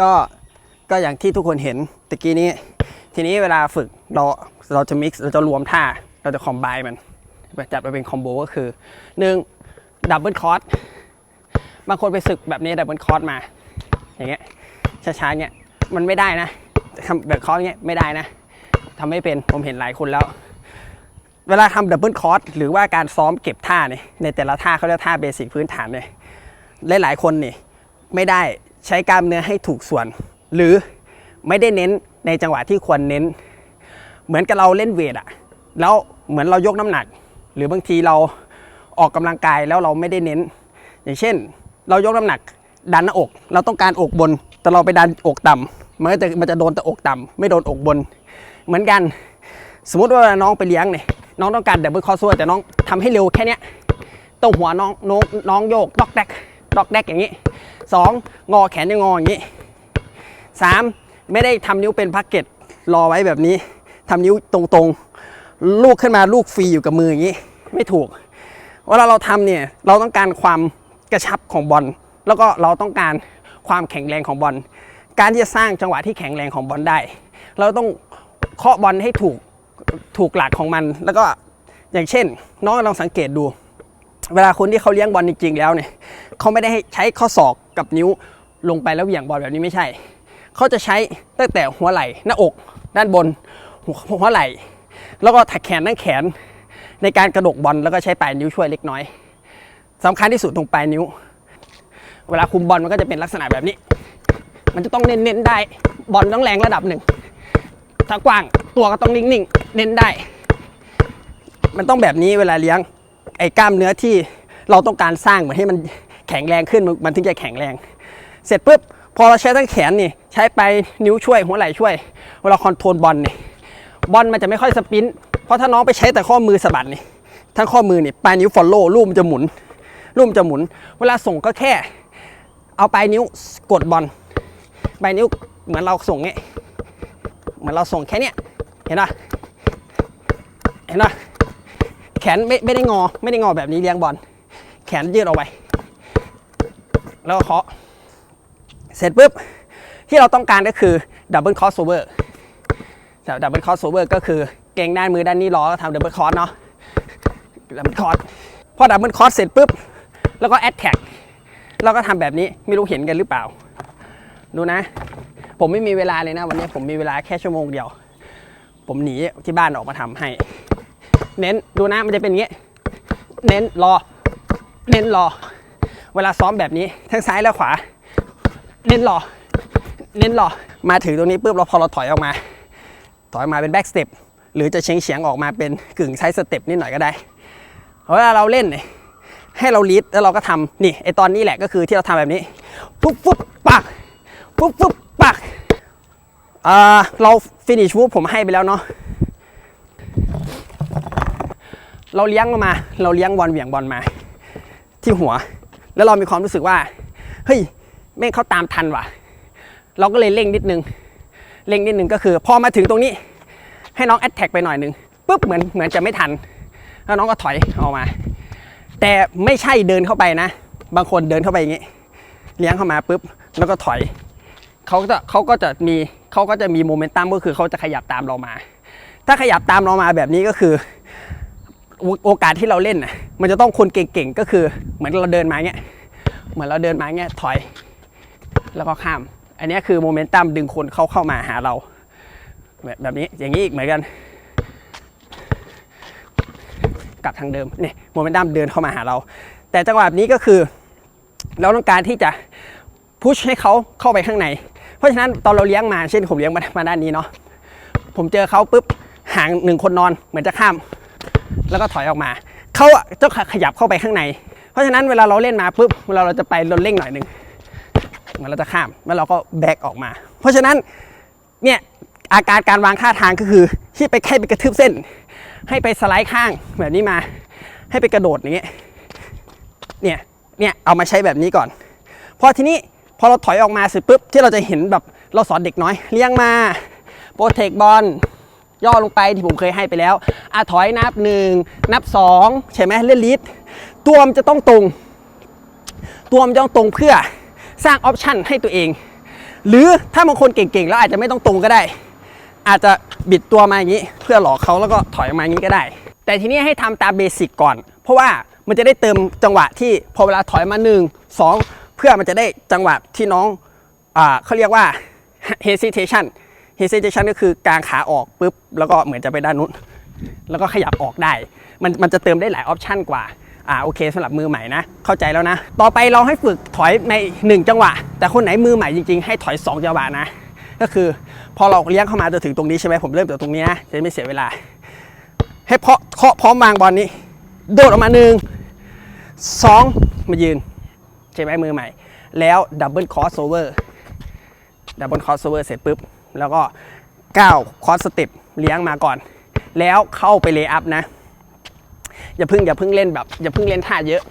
ก็ก็อย่างที่ทุกคนเห็นตะกี้นี้ ทีนี้เวลาฝึกเราเราจะ mix เราจะรวมท่าเราจะคอมไบมันจัดมาเป็นคอมโบก็คือหนึ่งดับเบิลคอร์สบางคนไปศึกแบบนี้ดับเบิลคอร์สมา อย่างเงี้ยช้าๆเงี้ยมันไม่ได้นะทำแบบคอร์สเงี้ยไม่ได้นะทำไม่เป็นผมเห็นหลายคนแล้ว เวลาทำดับเบิลคอร์สหรือว่าการซ้อมเก็บท่าเนี่ยในแต่ละท่าเขาเรียกท่าเบสิกพื้นฐานเนี่ยหลายๆคนนี่ไม่ได้ ใช้กล้ามเนื้อให้ถูกส่วน หรือไม่ได้เน้นในจังหวะที่ควรเน้น เหมือนกับเราเล่นเวทอะแล้วเหมือนเรายกน้ำหนัก หรือบางทีเราออกกำลังกายแล้วเราไม่ได้เน้น อย่างเช่น เรายกน้ำหนัก ดันหน้าอก เราต้องการอกบน แต่เราไปดันอกต่ำมันก็จะมันจะโดนแต่อกต่ำไม่โดนอกบน เหมือนกัน สมมติว่าน้องไปเลี้ยงเนี่ยน้องต้องการดับเบิลคอร์สแต่น้องทำให้เร็วแค่เนี้ยต้งหัวน้องน้องน้องโยกดอกแดก ดอกแดกอย่างนี้สองงอแขนจะงงออย่างนี้สามไม่ได้ทำนิ้วเป็นพักเก็ตรอไว้แบบนี้ทำนิ้วตรงๆ ลูกขึ้นมาลูกฟรีอยู่กับมืออย่างนี้ ไม่ถูกเวลาเราทำเนี่ยเราต้องการความกระชับของบอลแล้วก็เราต้องการความแข็งแรงของบอลการที่จะสร้างจังหวะที่แข็งแรงของบอลได้ เราต้องเคาะบอลให้ถูกถูกหลักของมัน แล้วก็อย่างเช่น น้องลองสังเกตดู เวลาคนที่เขาเลี้ยงบอลจริงๆแล้วเนี่ย เขาไม่ได้ใช้ข้อศอกกับนิ้วลงไปแล้วเหวี่ยงบอลแบบนี้ไม่ใช่ เขาจะใช้ตั้งแต่หัวไหล่หน้าอก ด้านบนหัวหัวไหล่ แล้วก็ถักแขนทั้งแขน ในการกระดกบอลแล้วก็ใช้ปลายนิ้วช่วยเล็กน้อยสำคัญที่สุดตรงปลายนิ้ว เวลาคุมบอลมันก็จะเป็นลักษณะแบบนี้ มันจะต้องเน้นๆได้บอลต้องแรงระดับหนึ่งถ้ากว้างตัวก็ต้องนิ่งๆ เน้นได้ มันต้องแบบนี้เวลาเลี้ยงไอ้กล้ามเนื้อที่เราต้องการสร้างเหมือนให้มัน แข็งแรงขึ้นมันถึงจะแข็งแรง เสร็จปุ๊บพอเราใช้ทั้งแขนนี่ใช้ไปนิ้วช่วยหัวไหล่ช่วยเวลาคอนโทรลบอลนี่บอลมันจะไม่ค่อยสปินเพราะถ้าน้องไปใช้แต่ข้อมือสะบัดนี่ทั้งข้อมือนี่ปลายนิ้วฟอลโล่ลูกมันจะหมุนลูกมันจะหมุน เวลาส่งก็แค่ เอาปลายนิ้วกดบอลปลายนิ้วเหมือนเราส่งเงี้ยเหมือนเราส่งแค่เนี้ยเห็นปะเห็นปะแขนไม่ไม่ได้งอไม่ได้งอแบบนี้เลี้ยงบอลแขนยืดออกไป แล้วก็เคาะ เสร็จปุ๊บ ที่เราต้องการก็คือดับเบิลคอสโอเวอร์ดับเบิลคอสโอเวอร์ก็คือเก่งด้านมือด้านนี้ล้อทำดับเบิลคอสเนาะดับเบิลคอสพอดับเบิลคอสเสร็จปุ๊บ แล้วก็แอดแท็กเราก็ทำแบบนี้ไม่รู้เห็นกันหรือเปล่า ดูนะ ผมไม่มีเวลาเลยนะ วันนี้ผมมีเวลาแค่ชั่วโมงเดียว ผมหนีที่บ้านออกมาทำให้ เน้นดูนะมันจะเป็นอย่างนี้เน้นรอ เน้นรอ เวลาซ้อมแบบนี้ทั้งซ้ายและขวา เน้นรอเน้นรอมาถึงตรงนี้ปุ๊บเราพอเราถอยออกมา ถอยมาเป็นแบ็กสเต็ปหรือจะเฉียงเฉียงออกมาเป็นกึ่งไซส์สเต็ปนิดหน่อยก็ได้เวลาเราเล่นเนี่ยให้เราลีดแล้วเราก็ทำนี่ไอตอนนี้แหละก็คือที่เราทำแบบนี้ปุ๊บปุ๊บปักปุ๊บปุ๊บปักเราฟินิชวูฟผมให้ไปแล้วเนาะเราเลี้ยงมา เราเลี้ยงบอลเหวี่ยงบอลมา ที่หัว แล้วเรามีความรู้สึกว่า เฮ้ยแม่งเขาตามทันว่ะ เราก็เลยเร่งนิดนึง เร่งนิดนึงก็คือ พอมาถึงตรงนี้ ให้น้องแอดแท็กไปหน่อยนึงปุ๊บเหมือนเหมือนจะไม่ทัน แล้วน้องก็ถอยออกมา แต่ไม่ใช่เดินเข้าไปนะ บางคนเดินเข้าไปอย่างนี้ เลี้ยงเข้ามาปุ๊บแล้วก็ถอยเขาก็จะเขาก็จะมีเขาก็จะมีโมเมนตัมก็คือเขาจะขยับตามเรามา ถ้าขยับตามเรามาแบบนี้ก็คือ โอกาสที่เราเล่นน่ะมันจะต้องคนเก่งๆก็คือ เหมือนเราเดินมาเงี้ยเหมือนเราเดินมาเงี้ยถอย แล้วก็ข้าม อันนี้คือโมเมนตัมดึงคนเข้าเข้ามาหาเรา แบบแบบนี้อย่างนี้อีกเหมือนกันกลับทางเดิมนี่โมเมนตัมเดินเข้ามาหาเรา แต่จังหวะแบบนี้ก็คือ เราต้องการที่จะพุชให้เขาเข้าไปข้างใน เพราะฉะนั้นตอนเราเลี้ยงมาเช่นผมเลี้ยงมามาด้านนี้เนาะผมเจอเขาปุ๊บห่างหนึ่งคนนอนเหมือนจะข้าม แล้วก็ถอยออกมาเขาจะขยับเข้าไปข้างใน เพราะฉะนั้นเวลาเราเล่นมาปุ๊บเวลาเราจะไปเราเร่งหน่อยหนึ่งเมือนเราจะข้ามแล้วเราก็แบกออกมา เพราะฉะนั้นเนี่ยอาการการวางท่าทางก็คือที่ไปแค่ไปกระทืบเส้น ให้ไปสไลด์ข้างแบบนี้มา ให้ไปกระโดดอย่างเงี้ยเนี่ยเนี่ยเอามาใช้แบบนี้ก่อนพอทีนี้พอเราถอยออกมาเสร็จปุ๊บที่เราจะเห็นแบบเราสอนเด็กน้อยเลี้ยงมาโปรเทคบอล ย่อลงไปที่ผมเคยให้ไปแล้วอะถอยนับหนึ่งนับสองใช่ไหมเล่นลีดตัวมันจะต้องตรง ตัวมันจะต้องตรงเพื่อสร้างออปชันให้ตัวเอง หรือถ้าบางคนเก่งๆ แล้วอาจจะไม่ต้องตรงก็ได้ อาจจะบิดตัวมาอย่างนี้เพื่อหลอกเขาแล้วก็ถอยออกมาอย่างนี้ก็ได้ แต่ทีนี้ให้ทำตามเบสิกก่อน เพราะว่ามันจะได้เติมจังหวะที่พอเวลาถอยมา 1 2 เพื่อมันจะได้จังหวะที่น้องอเขาเรียกว่า hesitation hesitation ก็คือกางขาออกปุ๊บแล้วก็เหมือนจะไปด้านนู้น แล้วก็ขยับออกได้ มันมันจะเติมได้หลายออปชันกว่าอ่าโอเคสำหรับมือใหม่นะ เข้าใจแล้วนะ ต่อไปเราให้ฝึกถอยใน 1 จังหวะ แต่คนไหนมือใหม่จริงๆ ให้ถอย 2 จังหวะนะ ก็คือพอเราเลี้ยงเข้ามาจะถึงตรงนี้ใช่ไหมผมเริ่มจากตรงนี้นะจะได้ไม่เสียเวลา ให้เพาะเคาะพร้อมวางบอลนี้ โดดออกมาหนึ่งสองมายืนใช่ไหมมือใหม่ แล้วดับเบิลคอสโอเวอร์ดับเบิลคอสโอเวอร์เสร็จปุ๊บ แล้วก็ก้าวคอสสเต็ปเลี้ยงมาก่อน แล้วเข้าไปเลย์อัพนะ อย่าพึ่งอย่าพึ่งเล่นแบบ อย่าพึ่งเล่นท่าเยอะ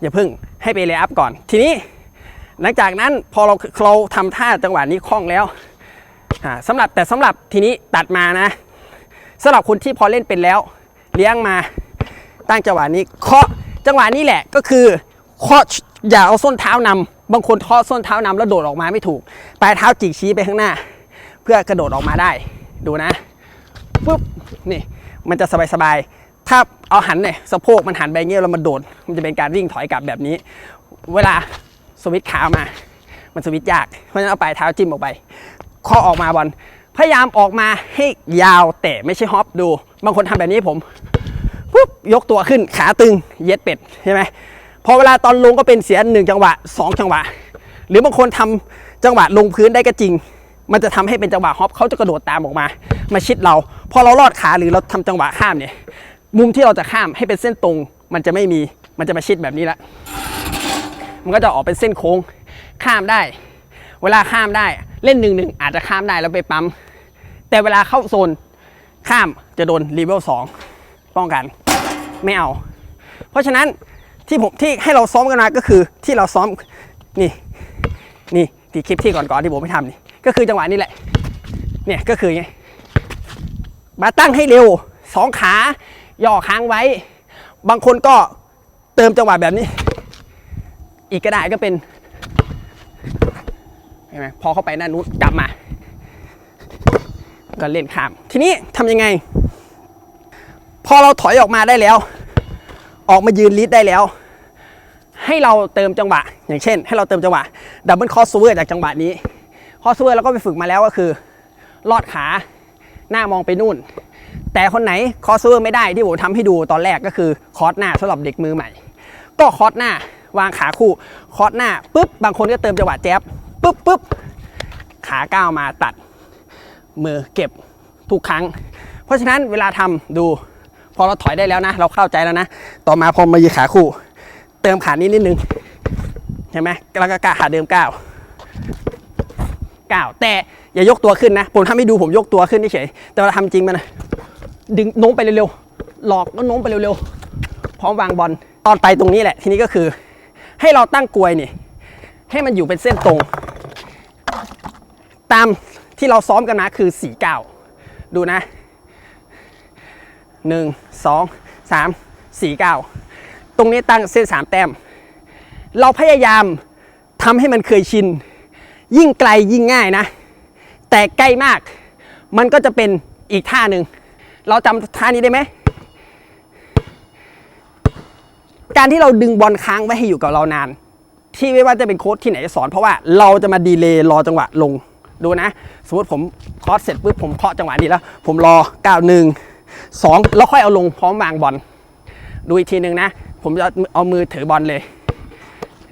อย่าพึ่งให้ไปเลย์อัพก่อน ทีนี้หลังจากนั้นพอเราเราทำท่าจังหวะนี้คล่องแล้วสำหรับแต่สำหรับทีนี้ตัดมานะสำหรับคนที่พอเล่นเป็นแล้ว เลี้ยงมาตั้งจังหวะนี้เคาะจังหวะนี้แหละก็คือเคาะอย่าเอาส้นเท้านำบางคนเคาะส้นเท้านำแล้วโดดออกมาไม่ถูกปลายเท้าจิกชี้ไปข้างหน้า เพื่อกระโดดออกมาได้ ดูนะปุ๊บนี่มันจะสบายๆถ้าเอาหันเนี่ยสะโพกมันหันไปงเงี้ยแล้วมันโดด มันจะเป็นการวิ่งถอยกลับแบบนี้ เวลาสวิตช์ขามา มันสวิตช์ยากเพราะฉะนั้นเอาปลายเท้าจิ้มออกไปเคาะออกมาบอลพยายามออกมาให้ยาวแต่ไม่ใช่ฮอปดู บางคนทำแบบนี้ผมปุ๊บยกตัวขึ้นขาตึงเย็ดเป็ดใช่ไหมพอเวลาตอนลงก็เป็นเสียหนึ่งจังหวะสองจังหวะ หรือบางคนทำจังหวะลงพื้นได้ก็จริง มันจะทำให้เป็นจังหวะฮอปเขาจะกระโดดตามออกมา มาชิดเรา พอเราลอดขาหรือเราทำจังหวะข้ามเนี่ย มุมที่เราจะข้ามให้เป็นเส้นตรง มันจะไม่มี มันจะมาชิดแบบนี้ละ มันก็จะออกเป็นเส้นโค้ง ข้ามได้ เวลาข้ามได้ เล่นหนึ่งหนึ่งอาจจะข้ามได้แล้วไปปั๊ม แต่เวลาเข้าโซนข้ามจะโดนรีเวลสองป้องกัน ไม่เอา เพราะฉะนั้นที่ผมที่ให้เราซ้อมกันมาก็คือที่เราซ้อมนี่นี่ที่คลิปที่ก่อนๆที่ผมไม่ทำนี่ ก็คือจังหวะนี้แหละ เนี่ยก็คือไงมาตั้งให้เร็วสองขาย่อค้างไว้ บางคนก็เติมจังหวะแบบนี้ อีกก็ได้ก็เป็นเห็นไหมพอเข้าไปด้านนู้นกลับมา ก็เล่นข้าม ทีนี้ทำยังไง พอเราถอยออกมาได้แล้ว ออกมายืนลิดได้แล้ว ให้เราเติมจังหวะ อย่างเช่น ให้เราเติมจังหวะดับเบิลคอสเวอร์จากจังหวะนี้ คอสเวอร์เราก็ไปฝึกมาแล้วก็คือ ลอดขาหน้ามองไปนู่น แต่คนไหนคอสเวอร์ไม่ได้ที่ผมทำให้ดูตอนแรกก็คือคอร์สหน้าสำหรับเด็กมือใหม่ ก็คอร์สหน้าวางขาคู่คอร์สหน้าปุ๊บบางคนก็เติมจังหวะแจ๊บปุ๊บปุ๊บขาก้าวมาตัดมือเก็บทุกครั้ง เพราะฉะนั้นเวลาทำดู พอเราถอยได้แล้วนะ เราเข้าใจแล้วนะ ต่อมาพอมายืนขาคู่ เติมขานี้นิดนึงเห็นไหมแล้วก็ก้าขาเดิมก้าว ก้าวแต่อย่ายกตัวขึ้นนะ ผมทำให้ดูผมยกตัวขึ้นเฉยแต่เราทำจริงมันนะดึงโน้มไปเร็วๆ หลอกแล้วโน้มไปเร็วๆ พร้อมวางบอลตอนไปตรงนี้แหละ ทีนี้ก็คือ ให้เราตั้งกลวยนี่ ให้มันอยู่เป็นเส้นตรง ตามที่เราซ้อมกันมาคือ4ี่เก้าดูนะ 1 2 3 4 9 ตรงนี้ตั้งเส้น 3 แต้ม เราพยายามทำให้มันเคยชิน ยิ่งไกลยิ่งง่ายนะ แต่ใกล้มาก มันก็จะเป็นอีกท่าหนึ่ง เราจำท่านี้ได้ไหม การที่เราดึงบอลค้างไว้ให้อยู่กับเรานาน ที่ไม่ว่าจะเป็นโค้ชที่ไหนจะสอน เพราะว่าเราจะมาดีเลย์รอจังหวะลงดูนะ สมมติผมคอสเสร็จปุ๊บผมเคาะจังหวะนี้แล้ว ผมรอ9 1 2แล้วค่อยเอาลงพร้อมวางบอลดูอีกทีหนึ่งนะ ผมจะเอามือถือบอลเลย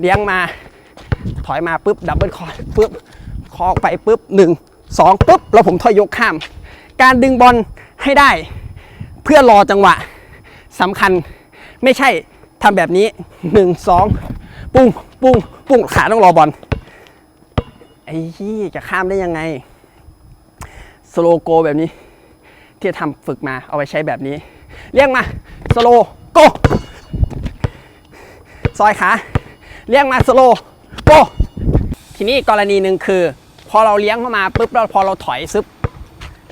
เลี้ยงมา ถอยมาปุ๊บดับเบิลคอร์ปุ๊บคอไปปุ๊บหนึ่งสองปุ๊บแล้วผมถอยยกข้าม การดึงบอลให้ได้ เพื่อรอจังหวะสำคัญไม่ใช่ทำแบบนี้หนึ่งสองปุ้งปุ้งปุ้งขาต้องรอบอลไอ้ยี่จะข้ามได้ยังไง สโลโกแบบนี้ ที่ทำฝึกมาเอาไว้ใช้แบบนี้ เรียกมา สโลโกซอยขา เรียกมาสโล ทีนี้กรณีหนึ่งคือ พอเราเลี้ยงเข้ามาปุ๊บแล้วพอเราถอยซึบ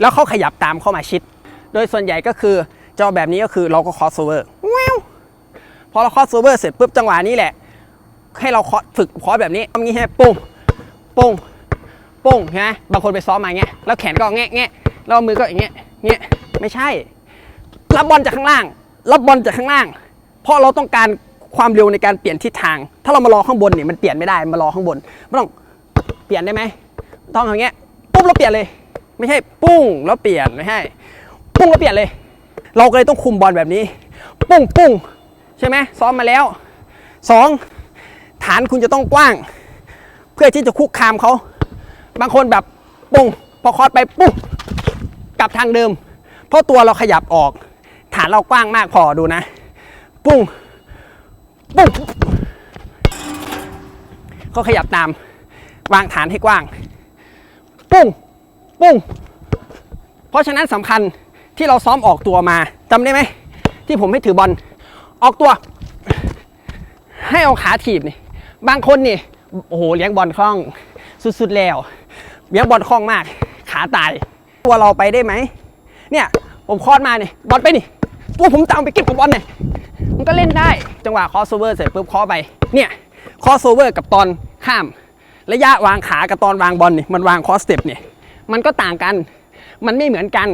แล้วเขาขยับตามเข้ามาชิด โดยส่วนใหญ่ก็คือจอาแบบนี้ก็คือเราก็คอสโอเวอร์แววพอเราคอสโอเวอร์เสร็จปุ๊บจังหวะนี้แหละ ให้เราคาะฝึกคาะแบบนี้ทำงี้ให้ปุ้งปุ้งโป้งใช่ไหมบางคนไปซ้อมมางเงี้ยแล้วแขนก็แงะแงะแล้วมือก็อย่างเงี้ยเงี้ยไม่ใช่ รับบอลจากข้างล่าง รับบอลจากข้างล่าง เพราะเราต้องการ ความเร็วในการเปลี่ยนทิศทาง ถ้าเรามารอข้างบนเนี่ยมันเปลี่ยนไม่ได้มารอข้างบนไม่ต้องเปลี่ยนได้ไหมต้องอย่างเงี้ยปุ๊บแล้วเปลี่ยนเลย ไม่ใช่ปุ้งแล้วเปลี่ยนไม่ใช่ปุ้งแล้วเปลี่ยนเลย เราก็เลยต้องคุมบอลแบบนี้ ปุ้งปุ้งใช่ไหมซ้อมมาแล้วสองฐานคุณจะต้องกว้าง เพื่อที่จะคุกคามเขา บางคนแบบปุ้งพอคอร์สไปปุ้งกลับทางเดิม เพราะตัวเราขยับออก ฐานเรากว้างมากพอดูนะ ปุ้ง ปุ้งก็ขยับตาม วางฐานให้กว้าง ปุ้ง ปุ้ง เพราะฉะนั้นสำคัญที่เราซ้อมออกตัวมาจำได้ไหม ที่ผมให้ถือบอล ออกตัว ให้เอาขาถีบนี่ บางคนนี่โอ้โหเลี้ยงบอลคล่องสุดๆแล้วเลี้ยงบอลคล่องมาก ขาตาย ตัวเราไปได้ไหม เนี่ย ผมคลอดมาเนี่ยบอลไปนี่ตัวผมตามไปเก็บกับบอลเนี่ย มันก็เล่นได้จังหวะคอสโอเวอร์เสร็จปุ๊บคอไปเนี่ยคอสโอเวอร์กับตอนข้าม ระยะวางขากับตอนวางบอลนี่มันวางคอสเต็ปเนี่ยมันก็ต่างกัน มันไม่เหมือนกัน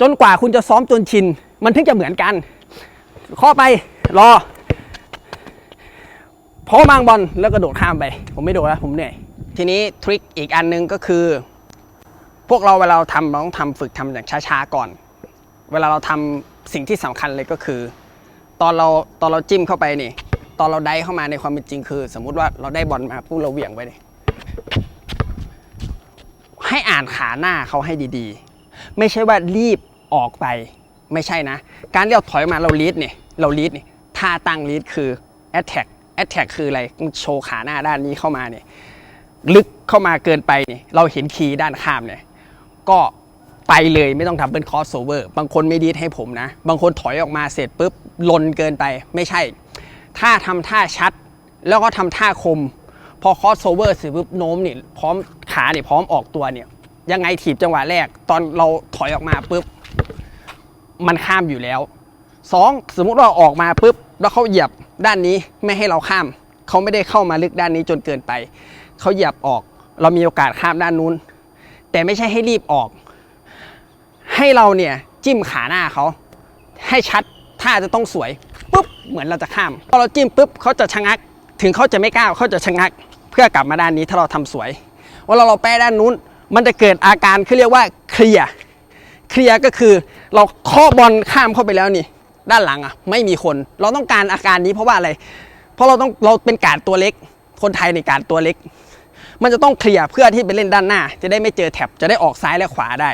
จนกว่าคุณจะซ้อมจนชิน มันถึงจะเหมือนกันข้อไปรอพอวางบอลแล้วกระโดดข้ามไป ผมไม่โดดแล้วผมเหนื่อยทีนี้ทริคอีกอันหนึงก็คือ พวกเราเวลาเราทำเราต้องทำฝึกทำอย่างช้าๆก่อน เวลาเราทำสิ่งที่สำคัญเลยก็คือ อนเราตอนเราจิ้มเข้าไปนี่ ตอนเราได้เข้ามาในความเป็นจริงคือ สมมุติว่าเราได้บอลมาปุ๊บเราเหวี่ยงไปนี่ให้อ่านขาหน้าเขาให้ดีๆ ไม่ใช่ว่ารีบออกไป ไม่ใช่นะ การที่เราถอยมาเราลีดเนี่ยเราลีดเนี่ยท่าตั้งลีดคือ attack attack คืออะไรโชว์ขาหน้าด้านนี้เข้ามาเนี่ยลึกเข้ามาเกินไปเนี่ยเราเห็นคีย์ด้านข้ามเนี่ยก็ไปเลยไม่ต้องทำเป็นคอสโอเวอร์บางคนไม่ดีดให้ผมนะ บางคนถอยออกมาเสร็จปุ๊บ ลนเกินไปไม่ใช่ ถ้าทำท่าชัดแล้วก็ทำท่าคม พอคอสโอเวอร์เสร็จปุ๊บโน้มเนี่ยพร้อมขาเนี่ยพร้อมออกตัวเนี่ยยังไงถีบจังหวะแรก ตอนเราถอยออกมาปุ๊บมันข้ามอยู่แล้วสองสมมุติว่าออกมาปุ๊บแล้วเขาเหยียบด้านนี้ไม่ให้เราข้าม เขาไม่ได้เข้ามาลึกด้านนี้จนเกินไป เขาเหยียบออก เรามีโอกาสข้ามด้านนู้น แต่ไม่ใช่ให้รีบออก ให้เราเนี่ยจิ้มขาหน้าเขาให้ชัด ท่าจะต้องสวยปุ๊บเหมือนเราจะข้ามพอเราจิ้มปุ๊บเขาจะชะงัก ถึงเขาจะไม่ก้าวเขาจะชะงัก เพื่อกลับมาด้านนี้ถ้าเราทำสวยว่าเราเราแป้ด้านนู้น มันจะเกิดอาการเขาเรียกว่าเคลียร์เคลียร์ก็คือเราเคาะบอลข้ามเข้าไปแล้วนี่ด้านหลังอะไม่มีคน เราต้องการอาการนี้เพราะว่าอะไร เพราะเราต้องเราเป็นการดตัวเล็ก คนไทยในการดตัวเล็ก มันจะต้องเคลียร์เพื่อที่ไปเล่นด้านหน้า จะได้ไม่เจอแท็บจะได้ออกซ้ายและขวาได้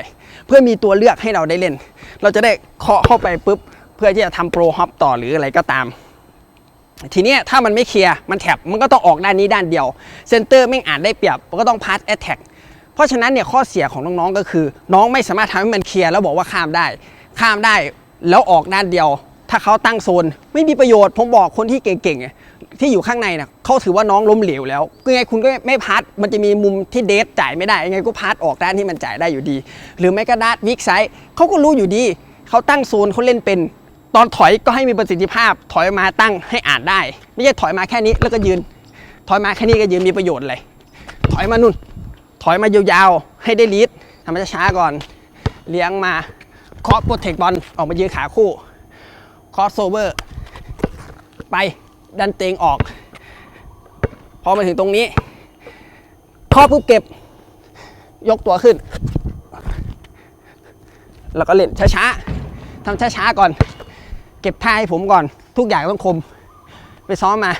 เพื่อมีตัวเลือกให้เราได้เล่น เราจะได้เคาะเข้าไปปุ๊บ พื่อที่จะทำโปรฮอปต่อหรืออะไรก็ตาม ทีนี้ถ้ามันไม่เคลียร์มันแท็บมันก็ต้องออกด้านนี้ด้านเดียวเซนเตอร์ไม่งอาจได้เปรียบมันก็ต้องพาสแอตแทกเพราะฉะนั้นเนี่ยข้อเสียของน้องๆก็คือ น้องไม่สามารถทำให้มันเคลียร์แล้วบอกว่าข้ามได้ ข้ามได้แล้วออกด้านเดียว ถ้าเขาตั้งโซน ไม่มีประโยชน์ผมบอกคนที่เก่งๆที่อยู่ข้างในนะเขาถือว่าน้องล้มเหลวแล้วยังไงคุณก็ไม่พาร์ทมันจะมีมุมที่เดทจ่ายไม่ได้ยังไงก็พาร์ทออกด้านที่มันจ่ายได้อยู่ดี หรือไม่ก็ด้านวิกไซด์เขาก็รู้อยู่ดีเขาตั้งโซนเขาเล่นเป็น ตอนถอยก็ให้มีประสิทธิภาพ ถอยมาตั้งให้อ่านได้ ไม่ใช่ถอยมาแค่นี้แล้วก็ยืน ถอยมาแค่นี้ก็ยืนมีประโยชน์เลยถอยมานู่น ถอยมายาวๆ ให้ได้ลีดทำมันช้าก่อน เลี้ยงมาเคาะโปรเทคบอลออกมายืนขาคู่คอสโซเวอร์ ไปดันเตงออก พอมาถึงตรงนี้เคาะปุ๊บเก็บ ยกตัวขึ้น แล้วก็เล่นช้าๆทำช้าๆก่อน เก็บท่าให้ผมก่อน ทุกอย่างต้องคม ไปซ้อมมา